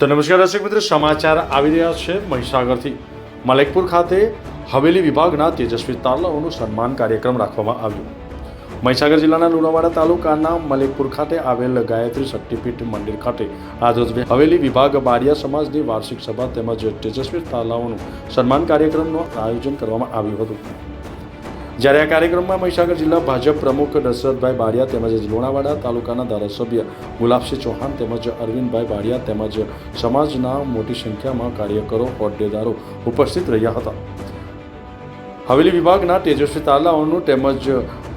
તો નમસ્કાર દર્શક મિત્રો, સમાચાર આવી રહ્યા છે મહીસાગરથી. મલેકપુર ખાતે હવેલી વિભાગના તેજસ્વી તાલાઓનું સન્માન કાર્યક્રમ રાખવામાં આવ્યો. મહીસાગર જિલ્લાના લુણાવાડા તાલુકાના મલેકપુર ખાતે આવેલ ગાયત્રી શક્તિપીઠ મંદિર ખાતે આજરોજ હવેલી વિભાગ બારિયા સમાજની વાર્ષિક સભા તેમજ તેજસ્વી તાલાઓનું સન્માન કાર્યક્રમનું આયોજન કરવામાં આવ્યું હતું. જ્યારે આ કાર્યક્રમમાં મહીસાગર જિલ્લા ભાજપ પ્રમુખ દશરથભાઈ બારિયા તેમજ લુણાવાડા તાલુકાના ધારાસભ્ય ગુલાબસિંહ ચૌહાણ તેમજ અરવિંદભાઈ બારિયા તેમજ સમાજના મોટી સંખ્યામાં કાર્યકરો, હોદ્દેદારો ઉપસ્થિત રહ્યા હતા. હવેલી વિભાગના તેજસ્વી તાલાઓનું તેમજ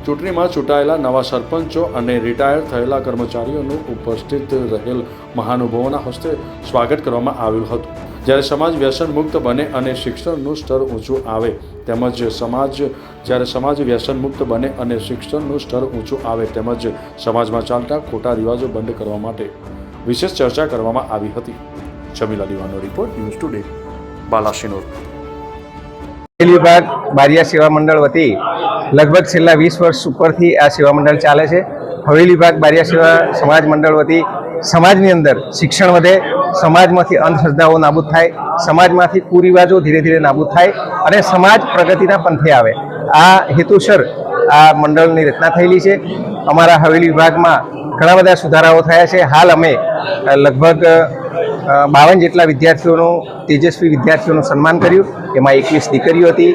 ચૂંટણીમાં ચૂંટાયેલા નવા સરપંચો અને રિટાયર થયેલા કર્મચારીઓનું ઉપસ્થિત રહેલ મહાનુભાવોના હસ્તે સ્વાગત કરવામાં આવ્યું હતું. જ્યારે સમાજ વ્યસન મુક્ત બને અને શિક્ષણનું સ્તર ઊંચું આવે, તેમજ સમાજ, જ્યારે સમાજ વ્યસન મુક્ત બને અને શિક્ષણનું સ્તર ઊંચું આવે, તેમજ સમાજમાં ચાલતા ખોટા રિવાજો બંધ કરવા માટે વિશેષ ચર્ચા કરવામાં આવી હતી. જમીલા દીવાનો રિપોર્ટ, ન્યૂઝ ટુડે, બાલાસિનોર. વિભાગ બારિયા સેવા મંડળ વતી લગભગ છેલ્લા વીસ વર્ષ ઉપરથી આ સેવા મંડળ ચાલે છે. હવેલી વિભાગ બારિયા સેવા સમાજ મંડળ વતી સમાજની અંદર શિક્ષણ વધે, સમાજમાંથી અંધશ્રદ્ધાઓ નાબૂદ થાય, સમાજમાંથી કુરિવાજો ધીરે ધીરે નાબૂદ થાય અને સમાજ પ્રગતિના પંથે આવે. આ હેતુસર આ મંડળની રચના થયેલી છે. અમારા હવેલી વિભાગમાં ઘણા બધા સુધારાઓ થયા છે. હાલ અમે લગભગ બાવન જેટલા વિદ્યાર્થીઓનું, તેજસ્વી વિદ્યાર્થીઓનું સન્માન કર્યું. એમાં એકવીસ દીકરીઓ હતી.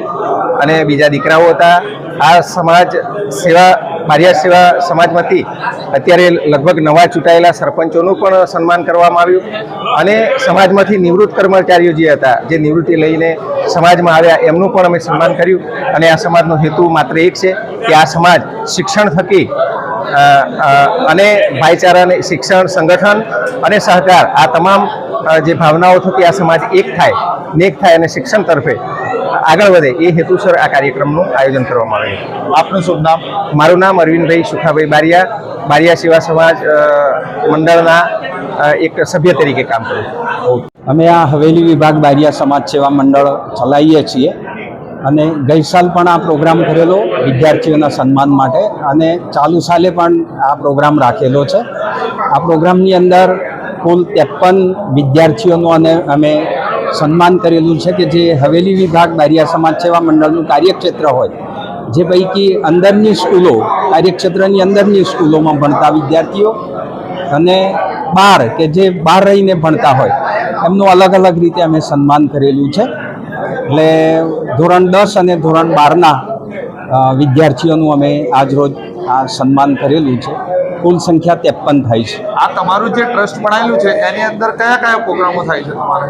અને બીજા દીકરાઓ હતા. આ સમાજ સેવા બારિયા સેવા સમાજમાંથી અત્યારે લગભગ નવા ચૂંટાયેલા સરપંચોનું પણ સન્માન કરવામાં આવ્યું. અને સમાજમાંથી નિવૃત્ત કર્મચારીઓ જે હતા, જે નિવૃત્તિ લઈને સમાજમાં આવ્યા, એમનું પણ અમે સન્માન કર્યું. અને આ સમાજનો હેતુ માત્ર એક છે કે આ સમાજ શિક્ષણ થકી અને ભાઈચારાને શિક્ષણ, સંગઠન અને સહકાર આ તમામ જે ભાવનાઓ થકી આ સમાજ એક થાય, નેક થાય અને શિક્ષણ તરફે આગળ વધે એ હેતુસર આ કાર્યક્રમનું આયોજન કરવામાં આવ્યું આપનું શુભ નામ? મારું નામ અરવિંદભાઈ સુખાભાઈ બારિયા. બારિયા સેવા સમાજ મંડળના એક સભ્ય તરીકે કામ કર્યું છું. અમે આ હવેલી વિભાગ બારિયા સમાજ સેવા મંડળ ચલાવીએ છીએ અને ગઈ સાલ પણ આ પ્રોગ્રામ કરેલો વિદ્યાર્થીઓના સન્માન માટે અને ચાલુ સાલે પણ આ પ્રોગ્રામ રાખેલો છે. આ પ્રોગ્રામની અંદર કુલ ત્રેપન વિદ્યાર્થીઓનું અને અમે સન્માન કરેલું છે કે જે હવેલી વિભાગ બારિયા સમાજ સેવા મંડળનું કાર્યક્ષેત્ર હોય, જે પૈકી અંદરની સ્કૂલો, કાર્યક્ષેત્રની અંદરની સ્કૂલોમાં ભણતા વિદ્યાર્થીઓ અને બહાર કે જે બહાર રહીને ભણતા હોય, એમનું અલગ અલગ રીતે અમે સન્માન કરેલું છે. એટલે ધોરણ દસ અને ધોરણ બારના વિદ્યાર્થીઓનું અમે આજરોજ આ સન્માન કરેલું છે. કુલ સંખ્યા ત્રેપન થાય છે. આ તમારું જે ટ્રસ્ટ બનાવેલું છે, એની અંદર કયા કયા પ્રોગ્રામો થાય છે તમારે?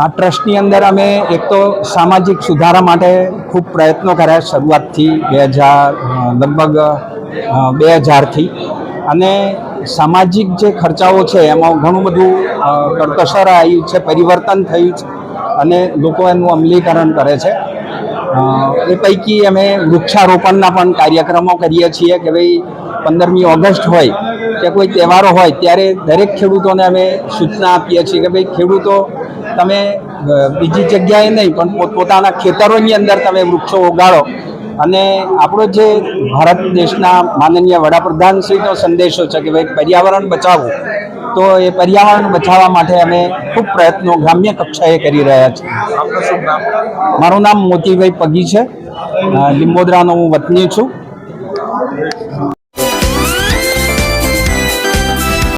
આ ટ્રસ્ટની અંદર અમે એક તો સામાજિક સુધારા માટે ખૂબ પ્રયત્નો કર્યા શરૂઆતથી બે હજાર લગભગ બે હજારથી. અને સામાજિક જે ખર્ચાઓ છે એમાં ઘણું બધું કરકસર આવ્યું છે, પરિવર્તન થયું છે અને લોકો એનું અમલીકરણ કરે છે. એ પૈકી અમે વૃક્ષારોપણના પણ કાર્યક્રમો કરીએ છીએ કે ભાઈ પંદરમી ઓગસ્ટ હોય કે કોઈ તહેવારો હોય ત્યારે દરેક ખેડૂતોને અમે સૂચના આપીએ છીએ કે ભાઈ ખેડૂતો તમે બીજી જગ્યાએ નહીં, પણ પોતપોતાના ખેતરોની અંદર તમે વૃક્ષો ઉગાડો. અને આપણો જે ભારત દેશના માનનીય વડાપ્રધાન વડાપ્રધાનશ્રીનો સંદેશો છે કે ભાઈ પર્યાવરણ બચાવવું તો એ પર્યાવરણ બચાવવા માટે અમે ખૂબ પ્રયત્નો ગ્રામ્ય કક્ષાએ કરી રહ્યા છીએ. મારું નામ મોતીભાઈ પગી છે. લીંબોદરાનો હું વતની છું.